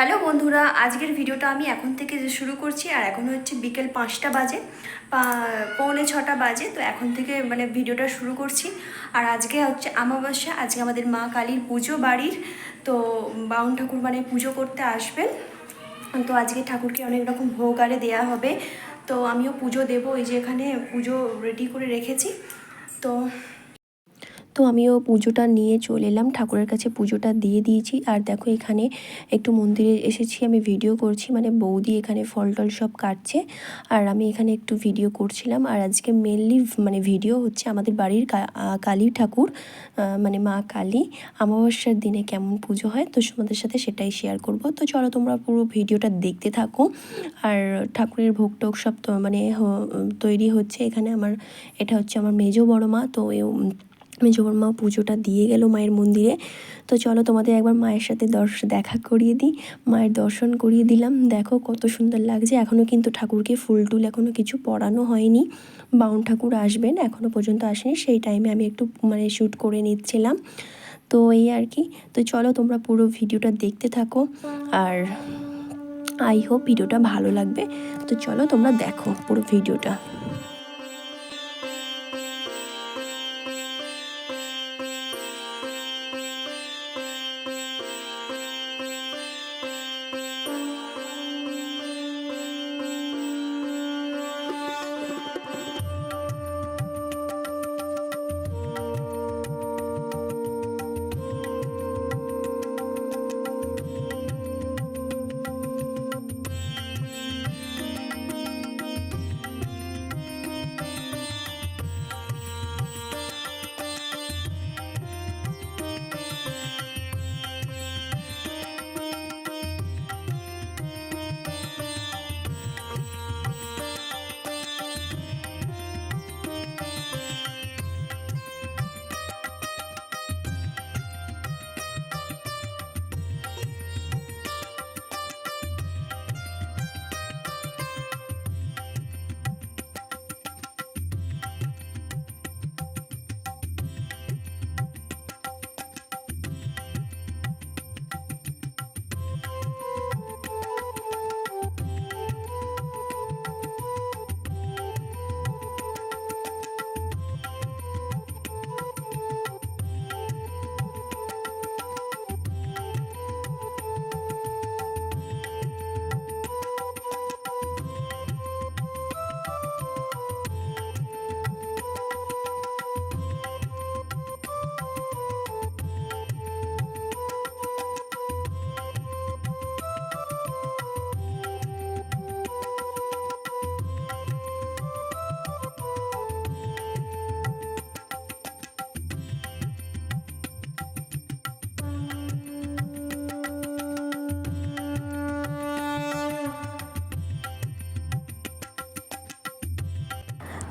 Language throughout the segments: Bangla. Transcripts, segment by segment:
হ্যালো বন্ধুরা, আজকের ভিডিওটা আমি এখন থেকে শুরু করছি, আর এখন হচ্ছে বিকেল পাঁচটা বাজে পৌনে ছটা বাজে, তো এখন থেকে মানে ভিডিওটা শুরু করছি। আর আজকে হচ্ছে আমাবস্যা, আজকে আমাদের মা কালীর পুজো বাড়ির, তো বাউন ঠাকুর মানে পুজো করতে আসবেন। তো আজকে ঠাকুরকে অনেক রকম ভোগ আরে দেওয়া হবে, তো আমিও পুজো দেবো, এই যে এখানে পুজো রেডি করে রেখেছি। তো তো আমিও পুজোটা নিয়ে চলে এলাম। ঠাকুরের কাছে পুজোটা দিয়ে দিয়েছি। আর দেখো এখানে একটু মন্দিরে এসেছি, আমি ভিডিও করছি। মানে বৌদি এখানে ফল টল সব কাটছে। আর আমি এখানে একটু ভিডিও করছিলাম। আর আজকে মেনলি মানে ভিডিও হচ্ছে আমাদের বাড়ির কালী ঠাকুর মানে মা কালী। অমাবস্যার দিনে কেমন পুজো হয়, তো তোমাদের সাথে সেটাই শেয়ার করব। তো চলো তোমরা পুরো ভিডিওটা দেখতে থাকো। আর ঠাকুরের ভোগ টোগ সব তো মানে তৈরি হচ্ছে এখানে। আমার, এটা হচ্ছে আমার মেজো বড় মা, তো মেজোবর মা পুজোটা দিয়ে গেল মায়ের মন্দিরে, তো চলো তোমাদের একবার মায়ের সাথে দর্শ, দেখা করিয়ে দিই। মায়ের দর্শন করিয়ে দিলাম। দেখো কত সুন্দর লাগছে। এখনও কিন্তু ঠাকুরকে ফুল টুল এখনও কিছু পরানো হয়নি। বাউন ঠাকুর আসবেন এখনও পর্যন্ত আসেনি। সেই টাইমে আমি একটু মানে শ্যুট করে নিচ্ছিলাম। তো এই আর কি। তো চলো তোমরা পুরো ভিডিওটা দেখতে থাকো। আর আই হোপ ভিডিওটা ভালো লাগবে। তো চলো তোমরা দেখো পুরো ভিডিওটা।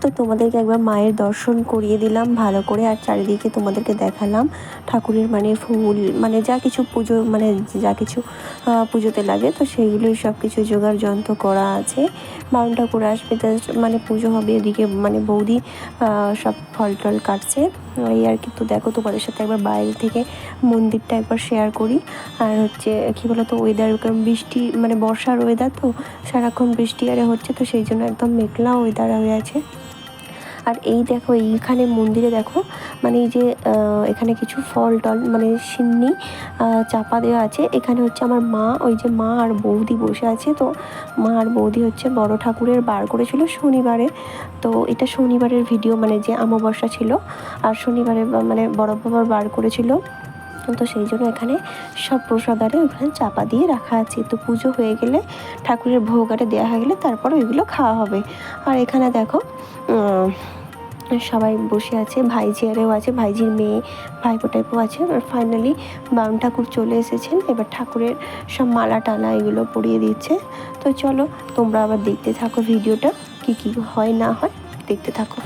তো তোমাদেরকে একবার মায়ের দর্শন করিয়ে দিলাম, ভালো করে। আর চারিদিকে তোমাদেরকে দেখালাম ঠাকুরের মানে ফুল মানে যা কিছু পুজো মানে যা কিছু পুজোতে লাগে, তো সেইগুলোই সব কিছু জোগাড় যন্ত্র করা আছে। বারণ ঠাকুর আসবে মানে পুজো হবে এদিকে মানে বৌদি সব ফল টল কাটছে। এই আর কি দেখো তোমাদের সাথে একবার বাইরে থেকে মন্দিরটা একবার শেয়ার করি। আর হচ্ছে, কী বলতো ওয়েদার বৃষ্টি মানে বর্ষার ওয়েদার তো, সারাক্ষণ বৃষ্টি আরে হচ্ছে, তো সেই জন্য একদম মেঘলা ওয়েদার হয়ে আছে। আর এই দেখো, এইখানে মন্দিরে দেখো মানে এই যে এখানে কিছু ফল টল মানে সিন্নি চাপা দেওয়া আছে। এখানে হচ্ছে আমার মা, ওই যে মা আর বৌদি বসে আছে। তো মা আর বৌদি হচ্ছে বড় ঠাকুরের বার করেছিল শনিবারে। তো এটা শনিবারের ভিডিও মানে যে অমাবস্যা ছিল, আর শনিবারে মানে বড় বাবার বার করেছিল। তো সেই জন্য এখানে সব প্রসাদারে ওখানে চাপা দিয়ে রাখা আছে। তো পুজো হয়ে গেলে ঠাকুরের ভোগ আরে দেওয়া হয়ে গেলে তারপর ওইগুলো খাওয়া হবে। আর এখানে দেখো সবাই বসে আছে, ভাই জিয়ারেও আছে, ভাইজির মেয়ে, ভাইপো টাইপও আছে। আর ফাইনালি বাউন ঠাকুর চলে এসেছেন। এবার ঠাকুরের সব মালা টালা এগুলো পরিয়ে দিচ্ছে। তো চলো তোমরা আবার দেখতে থাকো ভিডিওটা, কি কি হয় না হয়, দেখতে থাকো।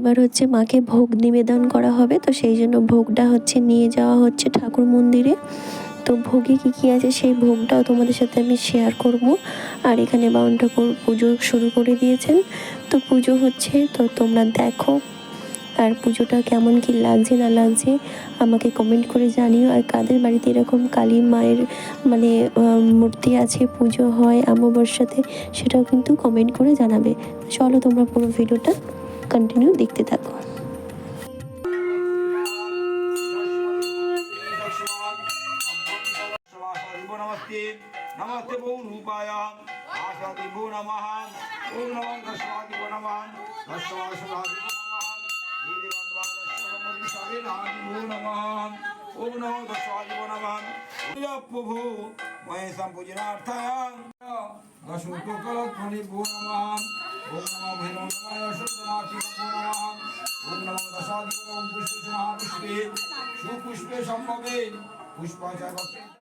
এবার হচ্ছে মাকে ভোগ নিবেদন করা হবে, তো সেই জন্য ভোগটা হচ্ছে নিয়ে যাওয়া হচ্ছে ঠাকুর মন্দিরে। তো ভোগে কী কী আছে সেই ভোগটাও তোমাদের সাথে আমি শেয়ার করব। আর এখানে বাউন ঠাকুর পুজো শুরু করে দিয়েছেন। তো পুজো হচ্ছে, তো তোমরা দেখো। আর পুজোটা কেমন কি লাগছে, না লাগছে, আমাকে কমেন্ট করে জানিও। আর কাদের বাড়িতে এরকম কালী মায়ের মানে মূর্তি আছে, পুজো হয়, অমাবস্যাতে, সেটাও কিন্তু কমেন্ট করে জানাবে। চলো তোমরা পুরো ভিডিওটা কন্টিনিউ দেখতে থাকো। নমস্তে ওম রূপায় আশাদিব নমঃ ওম নমঃ ओम नमो भैरव नमः शुद्धमाक्षिको नमः ओम नमो दशाधिपतम पुष्पे महापुष्पे सुपुष्पे संभवे पुष्पाचार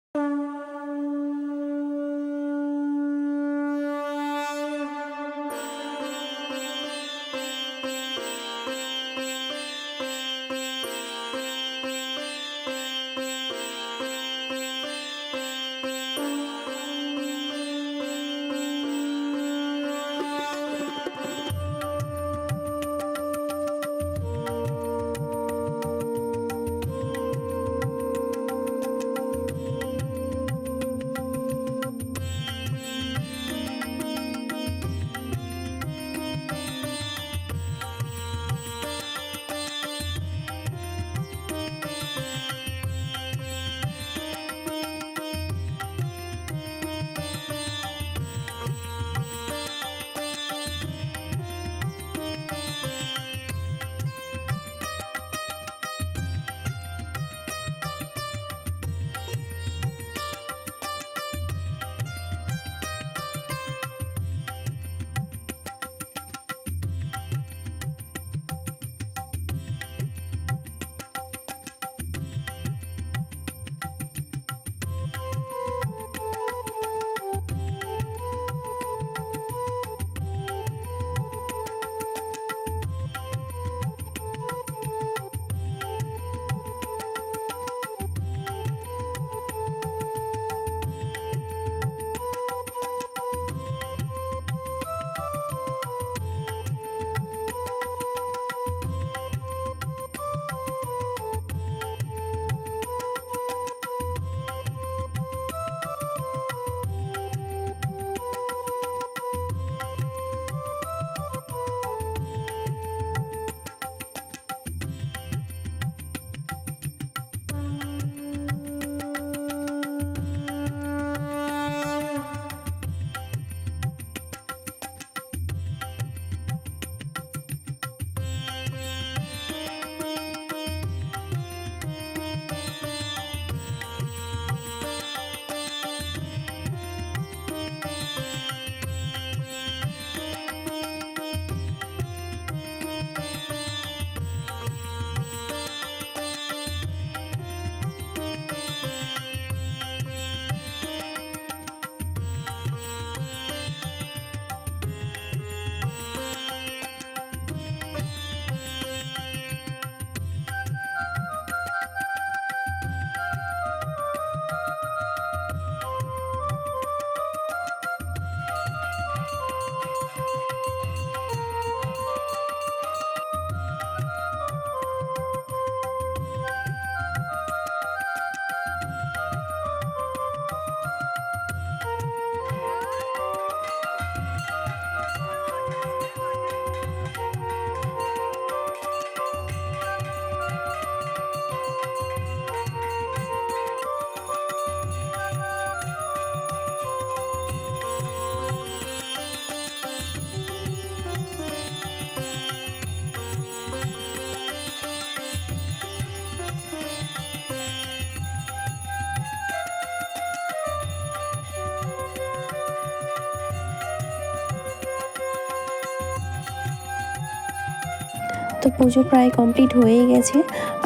তো পুজো প্রায় কমপ্লিট হয়ে গেছে।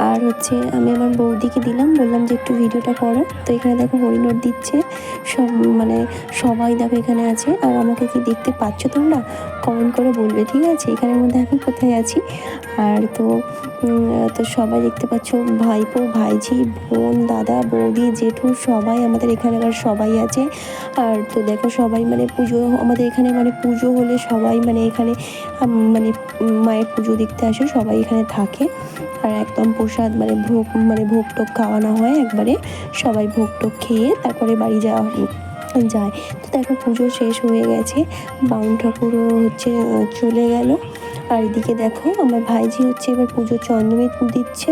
আর হচ্ছে আমি আমার বৌদিকে দিলাম, বললাম যে একটু ভিডিওটা করো। তো এখানে দেখো হরিণর দিচ্ছে, সব মানে সবাই দেখো এখানে আছে। আর আমাকে কি দেখতে পাচ্ছ তোমরা? কমেন্ট করে বলবে, ঠিক আছে, এখানের মধ্যে আমি কোথায় আছি? আর তো তো সবাই দেখতে পাচ্ছ, ভাইপো, ভাইঝি, বোন, দাদা, বৌদি, জেঠু সবাই আমাদের এখানকার সবাই আছে। আর তো দেখো সবাই মানে পুজো, আমাদের এখানে মানে পুজো হলে সবাই মানে এখানে মানে মায়ের পুজো দেখতে আসে, সবাই এখানে থাকে। আর একদম প্রসাদ মানে ভোগ মানে ভোগ টোগ খাওয়ানো হয় একবারে, সবাই ভোগ টোগ খেয়ে তারপরে বাড়ি যাওয়া যায়। তো দেখো পুজো শেষ হয়ে গেছে। বাউন ঠাকুরও হচ্ছে চলে গেল। আর এদিকে দেখো, আমার ভাইজি হচ্ছে এবার পুজো চন্দ্রমিত দিচ্ছে।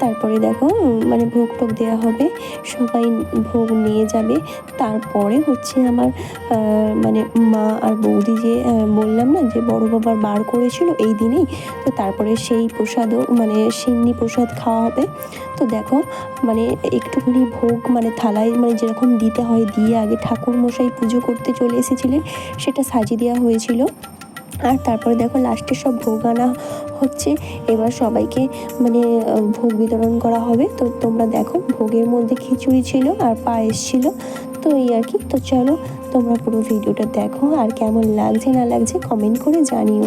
তারপরে দেখো মানে ভোগ টোগ দেওয়া হবে, সবাই ভোগ নিয়ে যাবে। তারপরে হচ্ছে আমার মানে মা আর বৌদি যে বললাম না যে বড় বাবার বার করেছিল এই দিনেই, তো তারপরে সেই প্রসাদও মানে সিন্নি প্রসাদ খাওয়া হবে। তো দেখো মানে একটুখানি ভোগ মানে থালায় মানে যেরকম দিতে হয়, দিয়ে আগে ঠাকুর মশাই পুজো করতে চলে এসেছিলেন, সেটা সাজিয়ে দেওয়া হয়েছিল। আর তারপরে দেখো লাস্টে সব ভোগ আনা হচ্ছে। এবার সবাইকে মানে ভোগ বিতরণ করা হবে। তো তোমরা দেখো, ভোগের মধ্যে খিচুড়ি ছিল আর পায়েস ছিল। তো এই আর কি। তো চলো, তোমরা পুরো ভিডিওটা দেখো। আর কেমন লাগছে, না লাগছে কমেন্ট করে জানিও।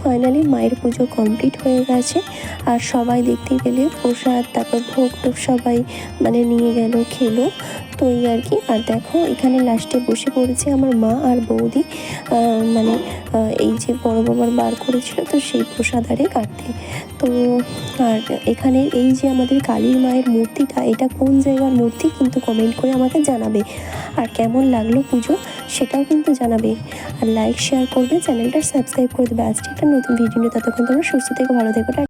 ফাইনালি মায়ের পুজো কমপ্লিট হয়ে গেছে। আর সবাই দেখতে পেলে প্রসাদ, তারপর ভোগ টোগ সবাই মানে নিয়ে গেল, খেলো। তো এই আর কি। আর দেখো, এখানে লাস্টে বসে পড়েছে আমার মা আর বৌদি। মানে এই যে বড় বাবার বার করেছিল, তো সেই প্রসাদ আরে কাটতে। তো আর এখানে এই যে আমাদের কালীর মায়ের মূর্তিটা, এটা কোন জায়গার মূর্তি কিন্তু কমেন্ট করে আমাকে জানাবে। আর কেমন লাগল পুজো, সেটাও কিন্তু জানাবে। আর লাইক শেয়ার করবে, চ্যানেলটা সাবস্ক্রাইব করে দেবে। আজকে একটা নতুন ভিডিও নিয়ে ততক্ষণ তোমরা সুস্থ থেকে, ভালো থেকো